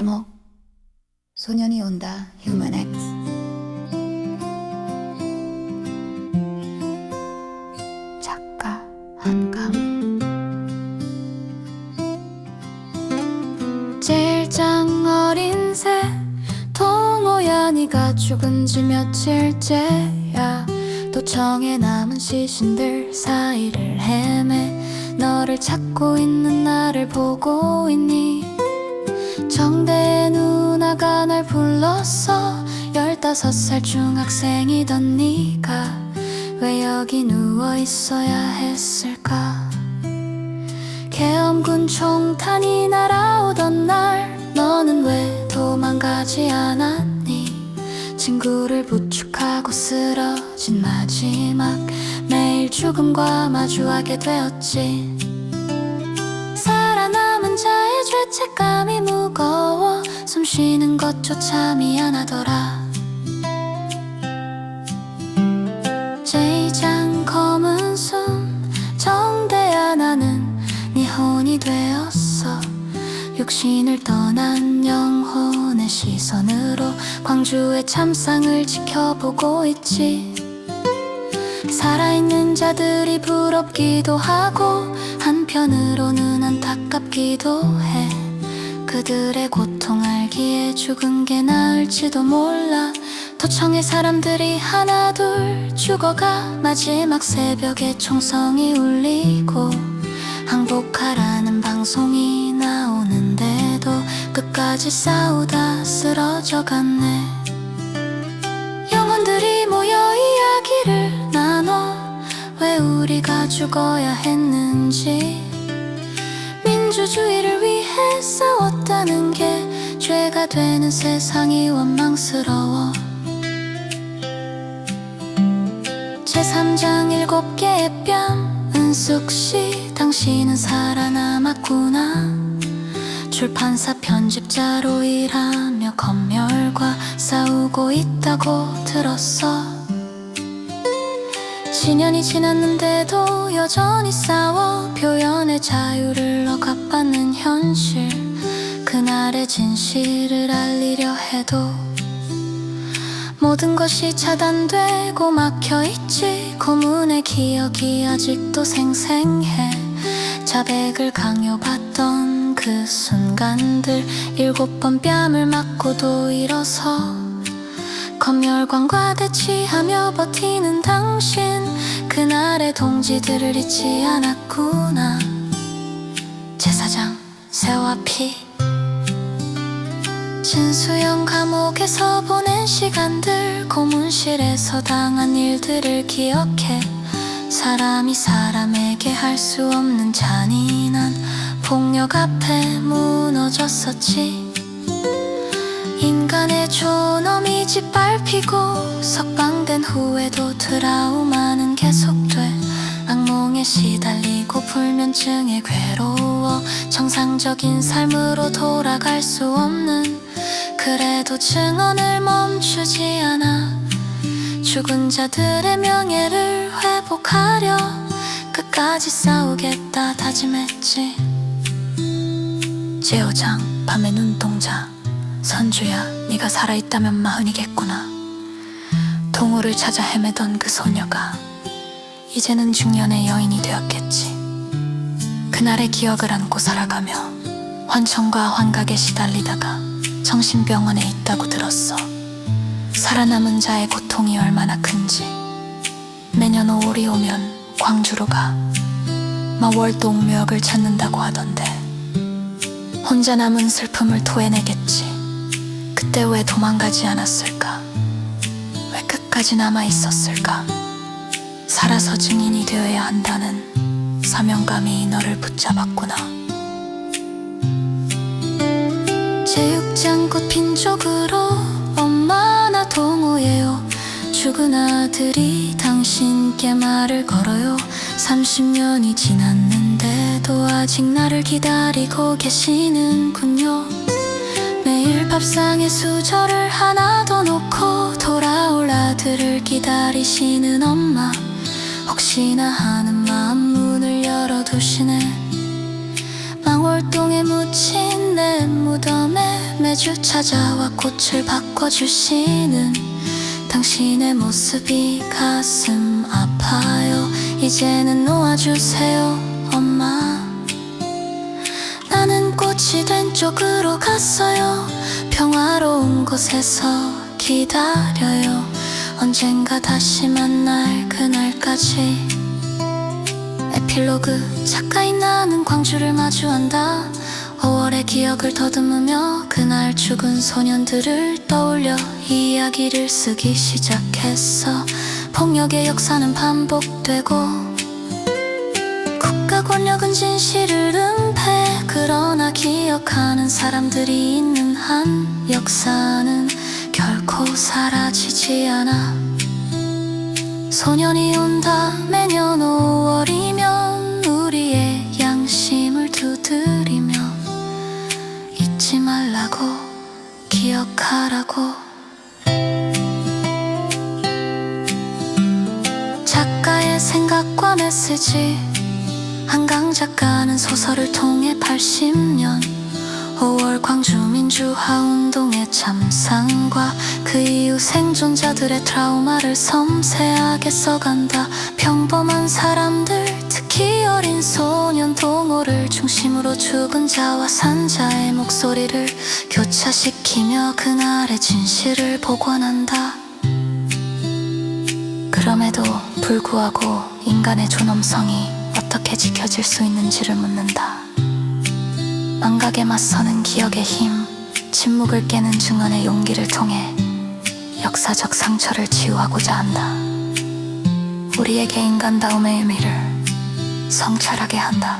제목 소년이 온다 휴먼 X 작가 한강. 제일 장 어린 새 동호연이가 죽은 지 며칠째야. 도청에 남은 시신들 사이를 헤매 너를 찾고 있는 나를 보고 있니 정대의 누나가 날 불렀어. 열다섯 살 중학생이던 네가 왜 여기 누워 있어야 했을까? 계엄군 총탄이 날아오던 날 너는 왜 도망가지 않았니? 친구를 부축하고 쓰러진 마지막 매일 죽음과 마주하게 되었지 쉬는 것조차 미안하더라. 제이장 검은 숨 정대야 나는 네 혼이 되었어. 육신을 떠난 영혼의 시선으로 광주의 참상을 지켜보고 있지. 살아있는 자들이 부럽기도 하고 한편으로는 안타깝기도 해 그들의 고통 알기에 죽은 게 나을지도 몰라. 도청의 사람들이 하나 둘 죽어가 마지막 새벽에 총성이 울리고 항복하라는 방송이 나오는데도 끝까지 싸우다 쓰러져 갔네. 영혼들이 모여 이야기를 나눠 왜 우리가 죽어야 했는지. 민주주의를 위해 싸웠다는 게 죄가 되는 세상이 원망스러워. 제3장 일곱 개의 뺨 은숙씨 당신은 살아남았구나. 출판사 편집자로 일하며 검열과 싸우고 있다고 들었어. 10년이 지났는데도 여전히 싸워. 표현의 자유를 억압받는 현실 그날의 진실을 알리려 해도 모든 것이 차단되고 막혀있지. 고문의 기억이 아직도 생생해. 자백을 강요받던 그 순간들 일곱 번 뺨을 맞고도 일어서 검열관과 대치하며 버티는 당신. 그날의 동지들을 잊지 않았구나. 제사장 새와 피 진수영 감옥에서 보낸 시간들 고문실에서 당한 일들을 기억해. 사람이 사람에게 할 수 없는 잔인한 폭력 앞에 무너졌었지. 인간의 존엄이 짓밟히고 석방된 후에도 트라우마는 계속돼. 악몽에 시달리고 불면증에 괴로워 정상적인 삶으로 돌아갈 수 없는 그래도 증언을 멈추지 않아. 죽은 자들의 명예를 회복하려 끝까지 싸우겠다 다짐했지. 제호장 밤의 눈동자. 선주야 네가 살아있다면 마흔이겠구나. 동호를 찾아 헤매던 그 소녀가 이제는 중년의 여인이 되었겠지. 그날의 기억을 안고 살아가며 환청과 환각에 시달리다가 정신병원에 있다고 들었어. 살아남은 자의 고통이 얼마나 큰지. 매년 5월이 오면 광주로 가. 마월동묘역을 찾는다고 하던데. 혼자 남은 슬픔을 토해내겠지. 그때 왜 도망가지 않았을까? 왜 끝까지 남아 있었을까? 살아서 증인이 되어야 한다는 사명감이 너를 붙잡았구나 제육장 꽃핀 쪽으로 엄마나 동호예요. 죽은 아들이 당신께 말을 걸어요. 30년이 지났는데도 아직 나를 기다리고 계시는군요. 매일 밥상에 수저를 하나 더 놓고 돌아올 아들을 기다리시는 엄마. 혹시나 하는 마음 문을 열어두시네 망월동에 묻힌 내 무덤에 매주 찾아와 꽃을 바꿔주시는 당신의 모습이 가슴 아파요. 이제는 놓아주세요 엄마. 나는 꽃이 된 쪽으로 갔어요. 평화로운 곳에서 기다려요. 언젠가 다시 만날 그날까지. 에 필로그 작가인 나는 광주를 마주한다. 5월의 기억을 더듬으며 그날 죽은 소년들을 떠올려 이 이야기를 쓰기 시작했어. 폭력의 역사는 반복되고 국가 권력은 진실을 은폐. 그러나 기억하는 사람들이 있는 한 역사는 결코 사라지지 않아 소년이 온다 매년 5월이면 우리의 양심을 두드리며 잊지 말라고 기억하라고. 작가의 생각과 메시지 한강 작가는 소설을 통해 80년 5월 광주 민주화 운동의 참상과 그 이후 생존자들의 트라우마를 섬세하게 써간다 평범한 사람들 특히 어린 소년 동호를 중심으로 죽은 자와 산자의 목소리를 교차시키며 그날의 진실을 복원한다 그럼에도 불구하고 인간의 존엄성이 어떻게 지켜질 수 있는지를 묻는다. 망각에 맞서는 기억의 힘, 침묵을 깨는 증언의 용기를 통해 역사적 상처를 치유하고자 한다. 우리에게 인간다움의 의미를 성찰하게 한다.